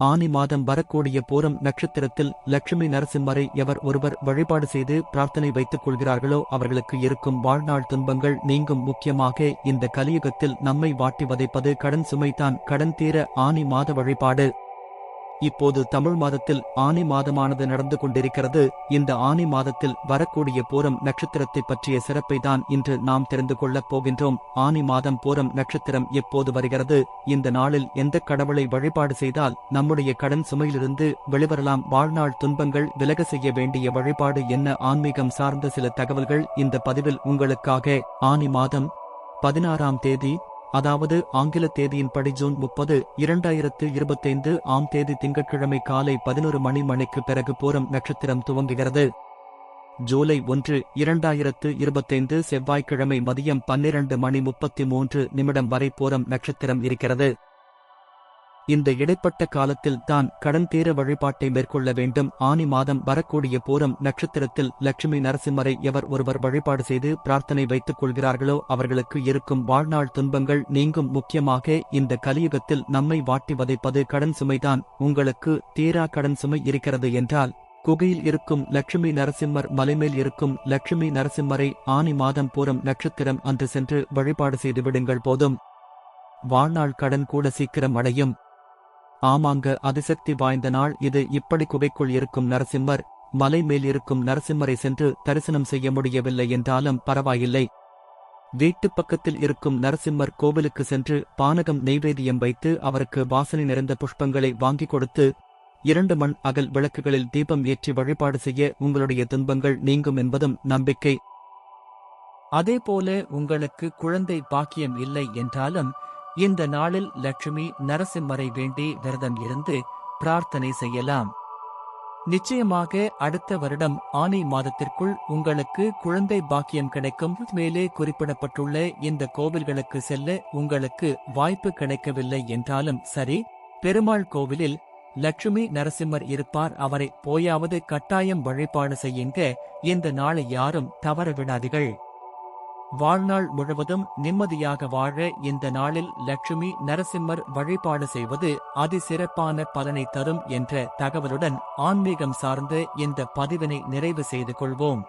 ஆனி மாதம் வரக்கூடிய பூரம் நட்சத்திரத்தில் லட்சுமி நரசிம்மரை எவர் ஒருவர் வழிபாடு செய்து பிரார்த்தனை வைத்துக் கொள்கிறார்களோ அவர்களுக்கு இருக்கும் வாழ்நாள் துன்பங்கள் நீங்கும் முக்கியமாக இந்த கலியுகத்தில் நம்மை வாட்டி வதைப்பது கடன் சுமைதான். கடன் தீர ஆனி மாத வழிபாடு. இப்போது தமிழ் மாதத்தில் ஆனி மாதமானது நடந்து கொண்டிருக்கிறது. இந்த ஆனி மாதத்தில் வரக்கூடிய பூரம் நட்சத்திரத்தை பற்றிய சிறப்பை தான் இன்று நாம் தெரிந்து கொள்ளப் போகின்றோம். ஆனி மாதம் பூரம் நட்சத்திரம் எப்போது வருகிறது? இந்த நாளில் எந்த கடவுளை வழிபாடு செய்தால் நம்முடைய கடன் சுமையிலிருந்து வெளிவரலாம்? வாழ்நாள் துன்பங்கள் விலக செய்ய வேண்டிய வழிபாடு என்ன? ஆன்மீகம் சார்ந்த சில தகவல்கள் இந்த பதிவில் உங்களுக்காக. ஆனி மாதம் பதினாறாம் தேதி அதாவது ஆங்கில தேதியின்படி ஜூன் முப்பது இரண்டாயிரத்து இருபத்தைந்து ஆம் தேதி திங்கட்கிழமை காலை பதினொரு மணி மணிக்கு பிறகு பூரம் நட்சத்திரம் துவங்குகிறது. ஜூலை ஒன்று இரண்டாயிரத்து இருபத்தைந்து செவ்வாய்க்கிழமை மதியம் பன்னிரண்டு மணி முப்பத்தி மூன்று நிமிடம் வரை பூரம் நட்சத்திரம் இருக்கிறது. இந்த இடைப்பட்ட காலத்தில் தான் கடன் தீர வழிபாட்டை மேற்கொள்ள வேண்டும். ஆனி மாதம் வரக்கூடிய பூரம் நட்சத்திரத்தில் லட்சுமி நரசிம்மரை எவர் ஒருவர் வழிபாடு செய்து பிரார்த்தனை வைத்துக் கொள்கிறார்களோ அவர்களுக்கு இருக்கும் வாழ்நாள் துன்பங்கள் நீங்கும். முக்கியமாக இந்த கலியுகத்தில் நம்மை வாட்டி வதைப்பது கடன் சுமைதான். உங்களுக்கு தீரா கடன் சுமை இருக்கிறது என்றால் குகையில் இருக்கும் லட்சுமி நரசிம்மர் மலைமேல் இருக்கும் லட்சுமி நரசிம்மரை ஆனி மாதம் பூரம் நட்சத்திரம் அன்று சென்று வழிபாடு செய்து விடுங்கள் போதும். வாழ்நாள் கடன் கூட சீக்கிரம் அடையும். ஆமாங்க அதிசக்தி வாய்ந்த நாள் இது. இப்படி குகைக்குள் இருக்கும் நரசிம்மர் மலை மேல் இருக்கும் நரசிம்மரை சென்று தரிசனம் செய்ய முடியவில்லை என்றாலும் பரவாயில்லை. வீட்டுப் பக்கத்தில் இருக்கும் நரசிம்மர் கோவிலுக்கு சென்று பானகம் நெய்வேதியம் வைத்து அவருக்கு வாசனை நிறைந்த புஷ்பங்களை வாங்கிக் கொடுத்து இரண்டு மண் அகல் விளக்குகளில் தீபம் ஏற்றி வழிபாடு செய்ய உங்களுடைய துன்பங்கள் நீங்கும் என்பதும் நம்பிக்கை. அதேபோல உங்களுக்கு குழந்தை பாக்கியம் இல்லை என்றாலும் இந்த நாளில் லட்சுமி நரசிம்மரை வேண்டி விரதம் இருந்து பிரார்த்தனை செய்யலாம். நிச்சயமாக அடுத்த வருடம் ஆனி மாதத்திற்குள் உங்களுக்கு குழந்தை பாக்கியம் கிடைக்கும். மேலே குறிப்பிடப்பட்டுள்ள இந்த கோவில்களுக்கு செல்ல உங்களுக்கு வாய்ப்பு கிடைக்கவில்லை என்றாலும் சரி பெருமாள் கோவிலில் லட்சுமி நரசிம்மர் இருப்பார். அவரை போயாவது கட்டாயம் வழிபாடு செய்யுங்க. இந்த நாளை யாரும் தவற விடாதீர்கள் வாழ்நாள் முழுவதும் நிம்மதியாக வாழ இந்த நாளில் லட்சுமி நரசிம்மர் வழிபாடு செய்வது அதிசிறப்பான பலனை தரும் என்ற தகவலுடன் ஆன்மீகம் சார்ந்த இந்த பதிவினை நிறைவு செய்து கொள்வோம்.